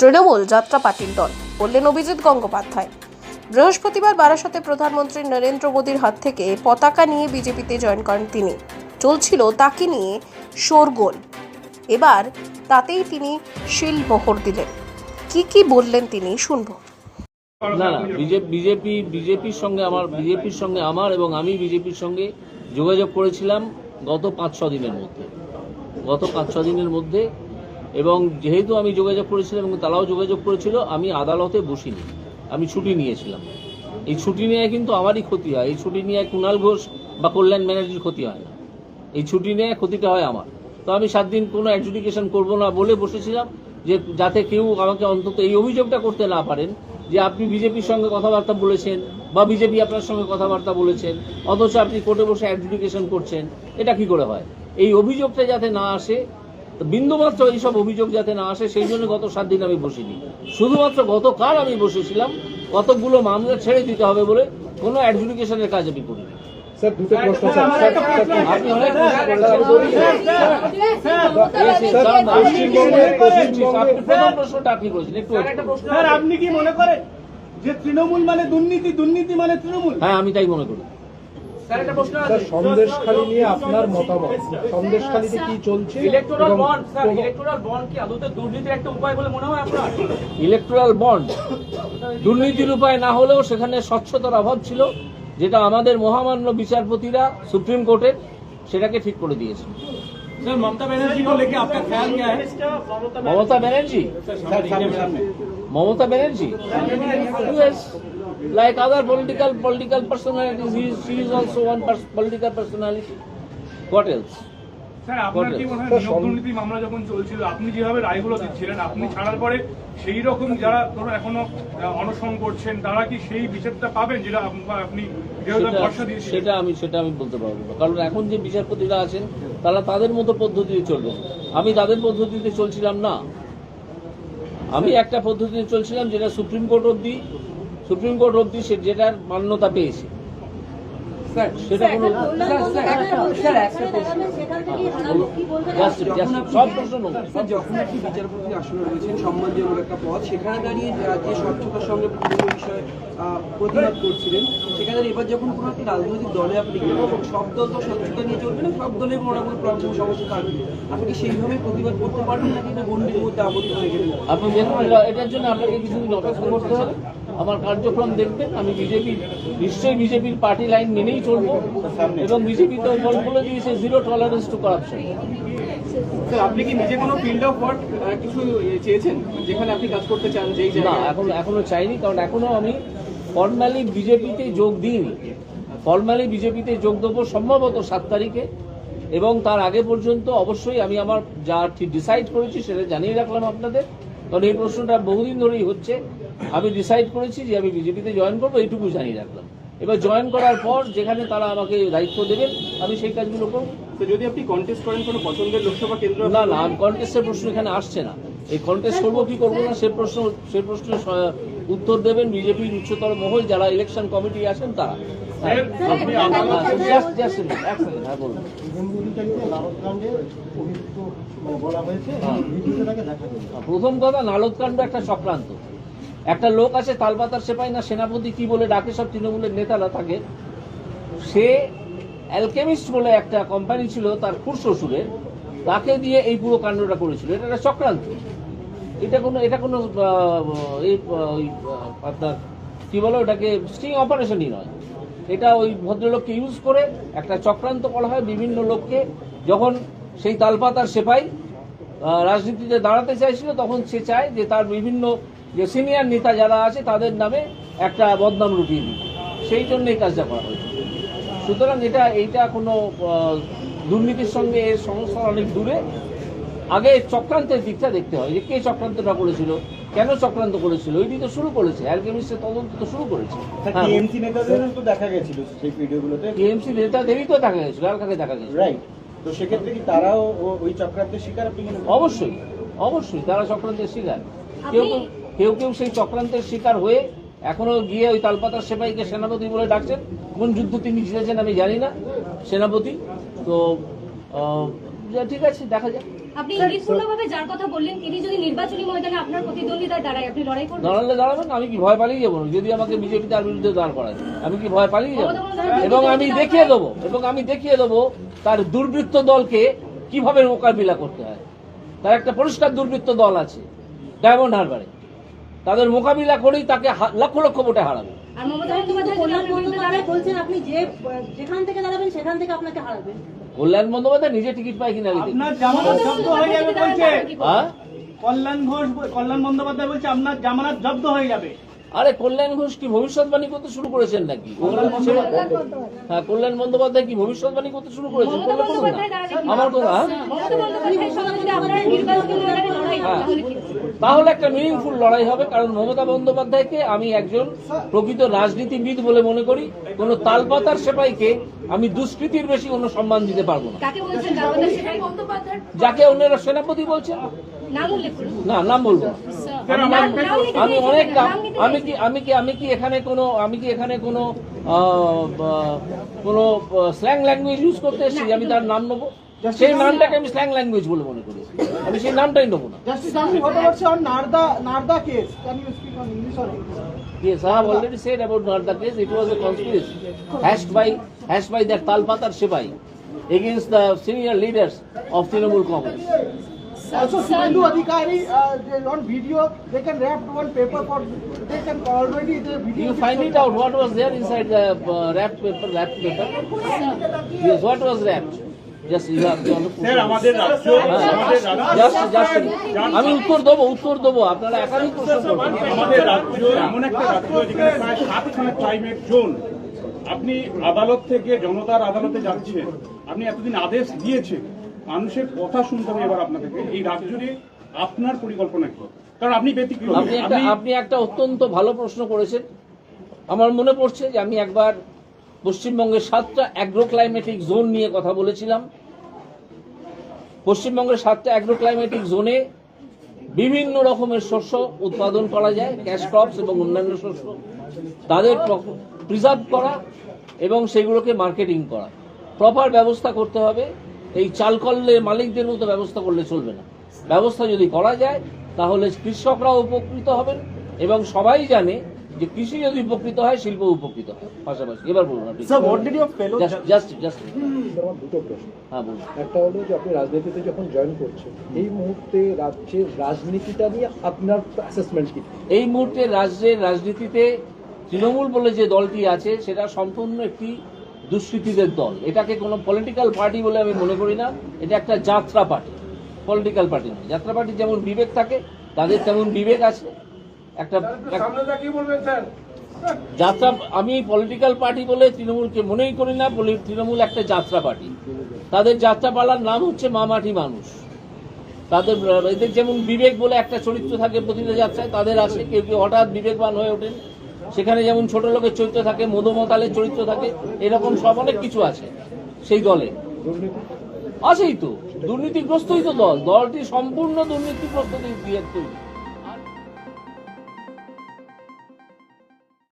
তৃণমূল যাত্রা পার্টির দল, বললেন অভিজিৎ গঙ্গোপাধ্যায়। বৃহস্পতিবার বারাসতে প্রধানমন্ত্রী নরেন্দ্র মোদীর হাত থেকে পতাকা নিয়ে বিজেপিতে জয়েন করেন তিনি। চলছিল তাকে নিয়ে শোরগোল। এবার তাতেই তিনি শিলমোহর দিলেন। কি কি বললেন তিনি শুনব। না না, বিজেপি বিজেপির সঙ্গে আমার, বিজেপির সঙ্গে আমার এবং আমি বিজেপির সঙ্গে যোগাযোগ করেছিলাম গত পাঁচ ছ দিনের মধ্যে। গত পাঁচ ছ দিনের মধ্যে এবং যেহেতু আমি যোগাযোগ করেছিলাম এবং তারাও যোগাযোগ করেছিল, আমি আদালতে বসিনি। আমি ছুটি নিয়েছিলাম। এই ছুটি নিয়ে কিন্তু আমারই ক্ষতি হয়। এই ছুটি নিয়ে কুণাল ঘোষ বা কল্যাণ ব্যানার্জির ক্ষতি হয় না। এই ছুটি নিয়ে ক্ষতিটা হয় আমার। তো আমি সাত দিন কোনো অ্যাডজুডিকেশন করব না বলে বসেছিলাম যে যাতে কেউ আমাকে অন্তত এই অভিযোগটা করতে না পারেন যে আপনি বিজেপির সঙ্গে কথাবার্তা বলেছেন বা বিজেপি আপনার সঙ্গে কথাবার্তা বলেছেন, অথচ আপনি কোর্টে বসে অ্যাডজুডিকেশন করছেন, এটা কি করে হয়? এই অভিযোগটা যাতে না আসে বিন্দুমাত্র এইসব অভিযোগ যাতে না আসে সেই জন্য গত সাত দিন আমি বসিনি শুধুমাত্র গতকাল আমি বসেছিলাম কতগুলো মামলা ছেড়ে দিতে হবে বলে কোনো অ্যাডজুডিকেশনের কাজ আমি করিনি স্যার দুটো প্রশ্ন স্যার স্যার, স্যার, আপনি কি মনে করেন যে তৃণমূল মানে দুর্নীতি দুর্নীতি মানে তৃণমূল হ্যাঁ আমি তাই মনে করি সন্দেশখালী নিয়ে আপনার মতামত। সন্দেশখালীতে কি চলছে ইলেকট্রাল বন্ড বন্ড কি দুর্নীতির একটা উপায় আপনার? ইলেকট্রাল বন্ড দুর্নীতির উপায় না হলেও সেখানে স্বচ্ছতার অভাব ছিল যেটা আমাদের মহামান্য বিচারপতিরা সুপ্রিম কোর্টের সেটাকে ঠিক করে দিয়েছে। Mamata Banerjee Mamata Banerjee? Mamata Banerjee? Mamata Banerjee like other political political personalities she is also one sir আপনার কি মনে হয় নিয়োগ দুর্নীতি মামলা যখন চলছিল আপনি যেভাবে রায়গুলো দিচ্ছিলেন আপনি ছাড়ার পরে সেই রকম যারা ধরুন এখনও অনশন করছেন তারা কি সেই বিচারটা পাবেন যেটা আপনি সেটা- আমি সেটা আমি বলতে পারব না। কারণ এখন যে বিচারপতিরা আছেন তারা তাদের মতো পদ্ধতিতে চলবেন। আমি তাদের পদ্ধতিতে চলছিলাম না। আমি একটা পদ্ধতিতে চলছিলাম যেটা সুপ্রিম কোর্ট অবধি সুপ্রিম কোর্ট অব্দি সে যেটার মান্যতা পেয়েছে। সেটা কোনো Just- just সব প্রশ্ন নেব। স্যার যখন একটি আসনে রয়েছেন সম্মানজনক একটা পদ সেখানে দাঁড়িয়ে আহ, যে স্বচ্ছতার সঙ্গে বিভিন্ন বিষয়ে প্রতিবাদ করছিলেন সেখানে এবার যখন কোনো একটি রাজনৈতিক দলে আপনি গেলেন সব দল তো স্বচ্ছতা নিয়ে চলবে না সব দলের কোনো না কোনো প্রবলেম সমস্যা থাকবে। আপনি কি সেইভাবে প্রতিবাদ করতে পারবেন নাকি এটা গণ্ডির মধ্যে আবদ্ধ হয়ে গেলেন? আপনি এটার জন্য আপনাকে কিছুদিন অপেক্ষা করতে হবে। আমার কার্যক্রম দেখবেন আমি বিজেপি নিশ্চয়ই বিজেপির পার্টি লাইন মেনেই চলবো এবং বিজেপি তো বল- দিয়েছে zero tolerance to corruption sir আপনি কি নিজে কোনো ফিল্ড অফ ওয়ার্ক কিছু চেয়েছেন? যেখানে আপনি কাজ করতে চান যেই না এখন এখনও চাইনি কারণ এখনও আমি ফর্মালি বিজেপিতে যোগ দিইনি। ফর্মালি বিজেপিতে যোগ দেবো সম্ভবত সাত তারিখে এবং তার আগে পর্যন্ত অবশ্যই আমি আমার যা ঠিক ডিসাইড করেছি সেটা জানিয়ে রাখলাম আপনাদের। কারণ এই প্রশ্নটা বহুদিন ধরেই হচ্ছে। আমি ডিসাইড করেছি যে আমি বিজেপিতে জয়েন করব এইটুকু জানিয়ে রাখলাম। এবার জয়েন করার পর যেখানে তারা আমাকে দায়িত্ব দেবেন আমি সেই কাজগুলো করব। তো যদি আপনি কন্টেস্ট করেন কোনো পছন্দের লোকসভা কেন্দ্র না না কন্টেস্টের প্রশ্ন এখানে আসছে না। এই কন্টেস্ট করব কি করব না সে প্রশ্ন সে প্রশ্নের উত্তর দেবেন বিজেপির উচ্চতর মহল যারা ইলেকশন কমিটি আছেন তারা। হ্যাঁ, second, হ্যাঁ। প্রথম কথা নালদকাণ্ড একটা চক্রান্ত। একটা লোক আছে তালপাতার সেপাই না, সেনাপতি কি বলে ডাকে সব তৃণমূলের নেতারা থাকে সে অ্যালকেমিস্ট বলে একটা কোম্পানি ছিল তার খুর শ্বশুরের, তাকে দিয়ে এই পুরো কাণ্ডটা করেছিল। এটা একটা চক্রান্ত। এটা কোনো এটা কোনো এই আপনার, কি বলে ওটাকে স্টিং অপারেশনই নয়। এটা ওই ভদ্রলোককে ইউজ করে একটা চক্রান্ত করা হয় বিভিন্ন লোককে। যখন সেই তালপাতার সেপাই রাজনীতিতে দাঁড়াতে চাইছিল, তখন সে চায় যে তার বিভিন্ন যে সিনিয়র নেতা যারা আছে তাদের নামে একটা বদনাম রুটিয়ে দিতে সেই জন্য এই কাজটা করা হয়েছে। সুতরাং এটা এইটা কোনো দুর্নীতির সঙ্গে এর সংস্থান অনেক দূরে। আগে চক্রান্তের দিকটা দেখতে হয় যে কে চক্রান্তটা করেছিল কেন চক্রান্ত করেছিল ওইটি তো শুরু করেছে। অ্যালকেমিস্টের তদন্ত তো শুরু করেছে। হ্যাঁ টিএমসি নেতাদেরও তো দেখা গেছিল সেই ভিডিওগুলোতে। টিএমসি নেতাদেরই তো দেখা গেছিল আর কাকে দেখা গেছিল? রাইট তো সেক্ষেত্রে কি তারাও ওই চক্রান্তের শিকার? অবশ্যই অবশ্যই তারা চক্রান্তের শিকার। কেউ কেউ কেউ সেই চক্রান্তের শিকার হয়ে এখনও গিয়ে ওই তালপাতার সেপাইকে সেনাপতি বলে ডাকছেন। কোন যুদ্ধ তিনি জিতেছেন আমি জানি না সেনাপতি। তো ঠিক আছে দেখা যাক। আপনি ইঙ্গিতপূর্ণভাবে যার কথা বললেন তিনি যদি নির্বাচনী ময়দানে আপনার প্রতিদ্বন্দ্বিতায় দাঁড়ায় আপনি লড়াই করবেন? দাঁড়ালে দাঁড়াবেন আমি কি ভয় পালিয়ে যাব? যদি আমাকে বিজেপি তার বিরুদ্ধে দাঁড় করায় আমি কি ভয় পালিয়ে যাব? এবং আমি দেখিয়ে দেবো এবং আমি দেখিয়ে দেবো তার দুর্বৃত্ত দলকে কীভাবে মোকাবিলা করতে হয়। তার একটা পরিষ্কার দুর্বৃত্ত দল আছে ডায়মন্ড হারবারে। তাদের মোকাবিলা করেই তাকে লক্ষ লক্ষ ভোটে হারাবে। আর মমতা বন্দ্যোপাধ্যায় কল্যাণ বন্দ্যোপাধ্যায় বলছেন আপনি যে যেখান থেকে দাঁড়াবেন সেখান থেকে আপনাকে হারাবেন। কল্যাণ বন্দ্যোপাধ্যায় নিজে টিকিট পায় কিনা আগে দেখি। আপনার জামানত জব্দ হয়ে যাবে বলছে। হ্যাঁ? কল্যাণ ঘোষ কল্যাণ বন্দ্যোপাধ্যায় বলছে আপনার জামানাত জব্দ হয়ে যাবে। আরে কল্যাণ ঘোষ কি ভবিষ্যৎবাণী করতে শুরু করেছেন নাকি? হ্যাঁ কল্যাণ বন্দ্যোপাধ্যায় কি ভবিষ্যৎবাণী করতে শুরু করেছেন? আমার তো হ্যাঁ? হয়। তাহলে একটা মিনিংফুল লড়াই হবে কারণ মমতা বন্দ্যোপাধ্যায়কে আমি একজন প্রকৃত রাজনীতিবিদ বলে মনে করি। কোন তালপাতার সেপাইকে আমি দুষ্কৃতির বেশি কোনো সম্মান দিতে পারব না। যাকে অন্যরা সেনাপতি বলছেন? না নাম বলব না। আমি অনেক আমি কি আমি কি আমি কি এখানে কোনো আমি কি এখানে কোনো কোনো স্ল্যাং ল্যাঙ্গুয়েজ ইউজ করতে এসেছি আমি তার নাম নেব সেই নামটাকে আমি স্ল্যাং ল্যাঙ্গুয়েজ বলে মনে করি আমি সেই নামটাই নেব না Justice Rani, what about on Narda Narda case? Can you speak on English? Yes, I have already said about Narda case. It was a conspiracy hashed by hashed by that Talpatar Shibai against the senior leaders of Trinamool Congress. Also, Subendu Adhikari, uh, they- on video, they can wrap one paper for, they can already, the video. You find it out what was there inside the uh, wrapped paper, wrapped paper. Yes, what was wrapped? Just you have to sir আমাদের রাজ্য আমাদের রাজ্য আমি উত্তর দেবো উত্তর দেবো আপনারা একাধিক প্রশ্ন করবেন আমাদের রাজ্য এমন একটা রাজ্য যেখানে প্রায় সাতখানা ক্লাইমেট জোন আপনি আদালত থেকে জনতার আদালতে যাচ্ছেন আপনি এতদিন আদেশ দিয়েছেন মানুষের কথা শুনতে হবে এবার আপনাদেরকে। এই রাজ্যে আপনার পরিকল্পনা কি? কারণ আপনি ব্যতিক্রমী। আপনি একটা আপনি একটা অত্যন্ত ভালো প্রশ্ন করেছেন। আমার মনে পড়ছে যে আমি একবার পশ্চিমবঙ্গের সাতটা অ্যাগ্রো ক্লাইমেটিক জোন নিয়ে কথা বলেছিলাম। পশ্চিমবঙ্গের সাতটা অ্যাগ্রো ক্লাইমেটিক জোনে বিভিন্ন রকমের শস্য উৎপাদন করা যায় ক্যাশ ক্রপস এবং অন্যান্য শস্য। তাদের প্রিজার্ভ করা এবং সেগুলোকে মার্কেটিং করা। প্রপার ব্যবস্থা করতে হবে। এই চালকল্লে মালিকদের মতো ব্যবস্থা করলে চলবে না। ব্যবস্থা যদি করা যায় তাহলে কৃষকরাও উপকৃত হবেন এবং সবাই জানে যে কৃষি যদি উপকৃত হয় শিল্প উপকৃত হয়। পাশাপাশি এবার বলুন আপনি। জাস্ট জাস্ট আমার দুটো প্রশ্ন। হ্যাঁ বলুন। একটা হলো যে আপনি রাজনীতিতে যখন জয়েন করছেন এই মুহূর্তে রাজ্যের রাজনীতিটা নিয়ে আপনার অ্যাসেসমেন্ট কি? এই মুহূর্তে রাজ্যের রাজনীতিতে তৃণমূল বলে যে দলটি আছে সেটা সম্পূর্ণ একটি দুষ্কৃতীদের দল। এটাকে কোনো পলিটিক্যাল পার্টি বলে আমি মনে করি না। এটা একটা যাত্রা পার্টি। পলিটিক্যাল পার্টি নয়। যাত্রা পার্টির যেমন বিবেক থাকে তাদের তেমন বিবেক আছে। একটা যাত্রা আমি পলিটিক্যাল পার্টি বলে তৃণমূলকে মনেই করি না। বলি- তৃণমূল একটা যাত্রা পার্টি। তাদের যাত্রাপালার নাম হচ্ছে মামাটি মানুষ। তাদের এদের যেমন বিবেক বলে একটা চরিত্র থাকে প্রতিটা যাত্রায় তাদের আছে। কেউ কেউ হঠাৎ বিবেকবান হয়ে ওঠেন। সেখানে যেমন ছোট লোকের চরিত্র থাকে মধুমতালের চরিত্র থাকে, এরকম সব অনেক কিছু আছে সেই দলে। আছেই তো। দুর্নীতিগ্রস্তই তো দল। দলটি সম্পূর্ণ দুর্নীতিগ্রস্ত তৈরি।